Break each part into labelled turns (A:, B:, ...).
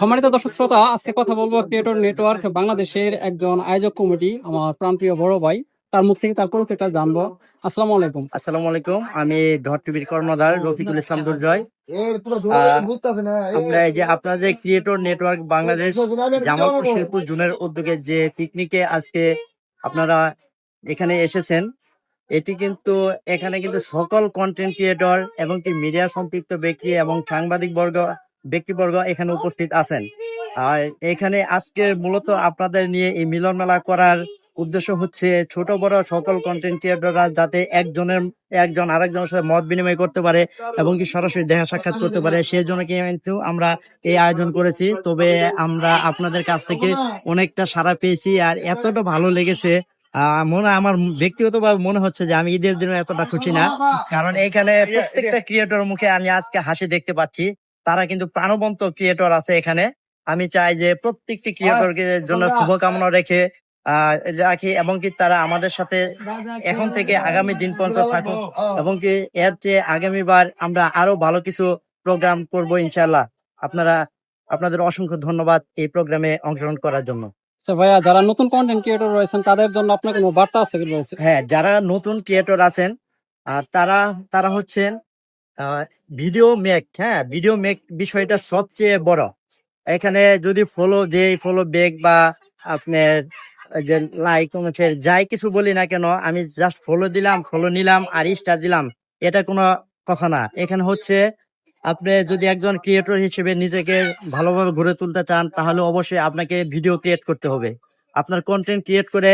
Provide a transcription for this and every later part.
A: সম্মানিত দর্শক শ্রোতা আজকে কথা বলব ক্রিয়েটর নেটওয়ার্ক বাংলাদেশের একজন আয়োজক কমিটি আমার প্রাণপ্রিয় বড় ভাই। তার মুখ থেকে তার পরিচয়টা জানব। আসসালামু আলাইকুম।
B: আসসালামু আলাইকুম আমি ডট টিভির কর্ণধার রফিকুল ইসলাম দুর্জয়। আমরা যে আপনার যে ক্রিয়েটর নেটওয়ার্ক বাংলাদেশ জামালপুর জুনের উদ্যোগে যে পিকনিকে আজকে আপনারা এখানে এসেছেন এটি কিন্তু এখানে কিন্তু সকল কন্টেন্ট ক্রিয়েটর এবং কি মিডিয়া সম্পৃক্ত ব্যক্তি এবং সাংবাদিক বর্গ ব্যক্তিবর্গ এখানে উপস্থিত আছেন। আর এখানে আজকে মূলত আপনাদের নিয়ে এই মিলন মেলা করার উদ্দেশ্য হচ্ছে ছোট বড় সকল কন্টেন্ট ক্রিয়েটররা যাতে একজনের, একজন আরেকজনের সাথে মত বিনিময় করতে পারে এবং কি সরাসরি দেখা সাক্ষাৎ করতে পারে সেই জন্য কিন্তু আমরা এই আয়োজন করেছি। তবে আমরা আপনাদের কাছ থেকে অনেকটা সাড়া পেয়েছি আর এতটা ভালো লেগেছে মনে, আমার ব্যক্তিগতভাবে মনে হচ্ছে যে আমি ঈদের দিনে এতটা খুশি না। কারণ এখানে প্রত্যেকটা ক্রিয়েটর মুখে আমি আজকে হাসি দেখতে পাচ্ছি। তারা কিন্তু প্রাণবন্ত ক্রিয়েটর আছে এখানে। আমি চাই যে প্রত্যেকটি ক্রিয়েটরকে জন্য শুভকামনা রেখে রাখি এবং কি তারা আমাদের সাথে এখন থেকে আগামী দিন পর্যন্ত থাকুক এবং কি এর চেয়ে আগামীবার আমরা আরও ভালো কিছু প্রোগ্রাম করব ইনশাল্লাহ আপনারা আপনাদের অসংখ্য ধন্যবাদ এই প্রোগ্রামে অংশগ্রহণ করার জন্য।
A: আচ্ছা ভাইয়া যারা নতুন কন্টেন্ট ক্রিয়েটর রয়েছেন তাদের জন্য আপনার কোনো বার্তা আছে কি
B: হ্যাঁ যারা নতুন ক্রিয়েটর আছেন আর তারা তারা হচ্ছেন ভিডিও মেক হ্যাঁ ভিডিও মেক বিষয়টা সবচেয়ে বড়। এখানে যদি ফলো দেই ফলো ব্যাক বা আপনার যে লাইক কমেন্টের যাই কিছু বলি না কেন, আমি জাস্ট ফলো দিলাম ফলো নিলাম, আর স্টার দিলাম, এটা কোনো কথা না। এখানে হচ্ছে আপনি যদি একজন ক্রিয়েটর হিসেবে নিজেকে ভালোভাবে গড়ে তুলতে চান, তাহলে অবশ্যই আপনাকে ভিডিও ক্রিয়েট করতে হবে। আপনার কন্টেন্ট ক্রিয়েট করে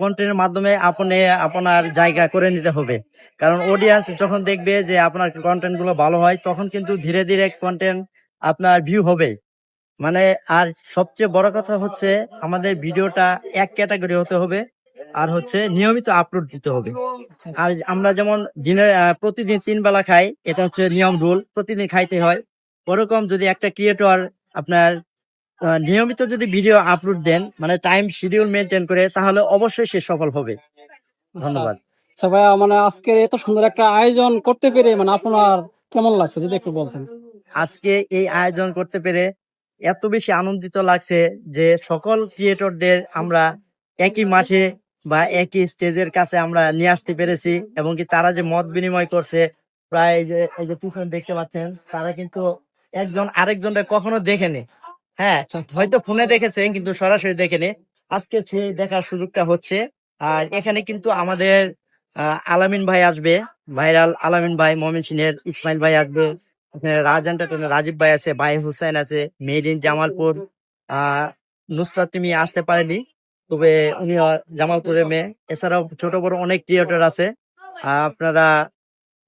B: কন্টেন্টের মাধ্যমে আপনি আপনার জায়গা করে নিতে হবে। কারণ অডিয়েন্স যখন দেখবে যে আপনার কন্টেন্টগুলো ভালো হয়, তখন কিন্তু ধীরে ধীরে কন্টেন্ট আপনার ভিউ হবে। মানে আর সবচেয়ে বড় কথা হচ্ছে আমাদের ভিডিওটা এক ক্যাটাগরি হতে হবে, আর হচ্ছে নিয়মিত আপলোড দিতে হবে। আর আমরা যেমন দিনের প্রতিদিন তিন বেলা খাই, এটা হচ্ছে নিয়ম রুল প্রতিদিন খাইতে হয়। ওরকম যদি একটা ক্রিয়েটর আপনার নিয়মিত যদি ভিডিও আপলোড দেন মানে টাইম শিডিউল মেনটেন করে তাহলে অবশ্যই সে সফল হবে। ধন্যবাদ।
A: আচ্ছা ভাইয়া মানে আজকে এত সুন্দর একটা আয়োজন করতে পেরে মানে আপনার কেমন লাগছে? যদি একটু বলতেন।
B: আজকে এই আয়োজন করতে পেরে এত বেশি আনন্দিত লাগছে যে সকল ক্রিয়েটরদের আমরা একই মাঠে বা একই স্টেজের কাছে আমরা নিয়ে আসতে পেরেছি এবং কি তারা যে মত বিনিময় করছে প্রায় যে এই যে পিছনে দেখতে পাচ্ছেন তারা কিন্তু একজন আরেকজনকে কখনো দেখেনি। হ্যাঁ হয়তো ফোনে দেখেছেন কিন্তু সরাসরি দেখেনি। আজকে সেই দেখার সুযোগটা হচ্ছে। আর এখানে কিন্তু আমাদের আলামিন ভাই আসবে, ভাইরাল আলামিন ভাই, মমিন সিংহের ইসমাইল ভাই আসবে। রাজ রাজীব ভাই আছে ভাই হুসাইন আছে মেড ইন জামালপুর নুসরাত তুমি আসতে পারেনি, তবে উনি জামালপুরের মেয়ে। এছাড়াও ছোট বড় অনেক ক্রিয়েটর আছে। আপনারা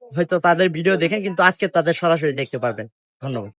B: হয়তো তাদের ভিডিও দেখেন কিন্তু আজকে তাদের সরাসরি দেখতে পারবেন। ধন্যবাদ।